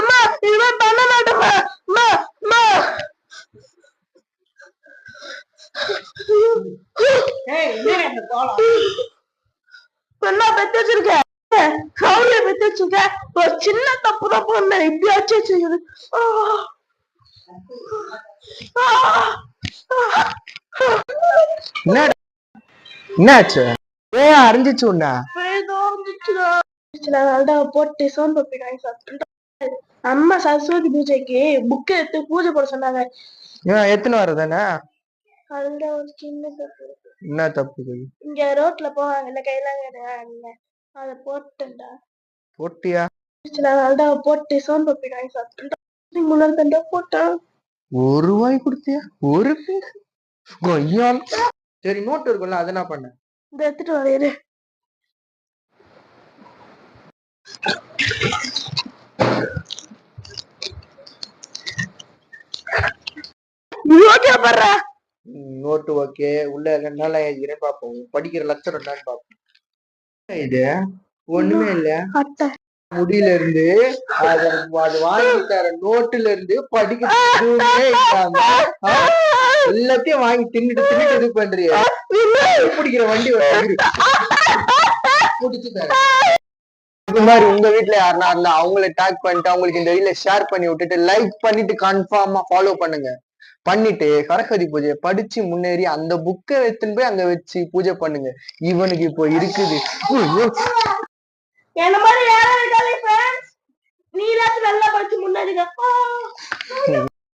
அம்மா இவன் பண்ண மாட்டேம்மா அம்மா அம்மா. பெத்து வச்சிருக்க. கவுல பெத்து வச்சிருக்க. ஒரு சின்ன தப்பு தான் பண்ண. இப்படி வச்சு வச்சிருக்குது. ஆ. ஆ. என்னடா? என்னாச்சு? ஏன் அரைஞ்சிச்சு உன்ன? போட்டு சோம்பப்பி வாங்கி சாப்பிட்டு அம்மா சரஸ்வதி பூஜைக்கு புக் எடுத்து பூஜை போட சொன்னாங்க. எத்தனை வரதானே அதுல ஒரு சின்ன தப்பு. என்ன தப்பு? இங்க ரோட்ல போவாங்க இந்த கைலாங்க அத போட்டேன்டா. போட்டியா? நாள்டா போட்டு சோம்பப்பி வாங்கி சாப்பிட்டு முன்னாடி தண்டா போட்டான் ஒரு ரூபாய் கொடுத்தியா? ஒரு கொய்யால் சரி நோட்டு இருக்கும்ல அதை என்ன பண்ண இந்த எடுத்துட்டு வரையிரு பண்ற? நோட்டு ஓகே உள்ள என்னென்ன எழுதிக்கிறேன்னு பார்ப்போம் படிக்கிற லட்சம் என்னன்னு பார்ப்போம் என்ன இது? ஒண்ணுமே இல்ல. முடியில இருந்து அது வாங்கி தர நோட்டுல இருந்து படிக்க எல்லாத்தையும் வாங்கி தின்னுட்டு தின்னுட்டு இது பண்றிய. பிடிக்கிற வண்டி பிடிச்சு தரேன் இது மாதிரி உங்க வீட்ல யாருன்னா இருந்தா அவங்கள டேக் பண்ணிட்டு அவங்களுக்கு இந்த வீடியோ ஷேர் பண்ணி விட்டுட்டு லைக் பண்ணிட்டு கன்ஃபார்மா ஃபாலோ பண்ணுங்க. பண்ணிட்டு சரஸ்வதி பூஜையை படிச்சு முன்னேறி அந்த புக்கை எடுத்துன்னு போய் அங்க வச்சு பூஜை பண்ணுங்க. இவனுக்கு இப்போ இருக்குது. என்ன மாதிரி நீ நல்லா படிச்சு முன்னாடி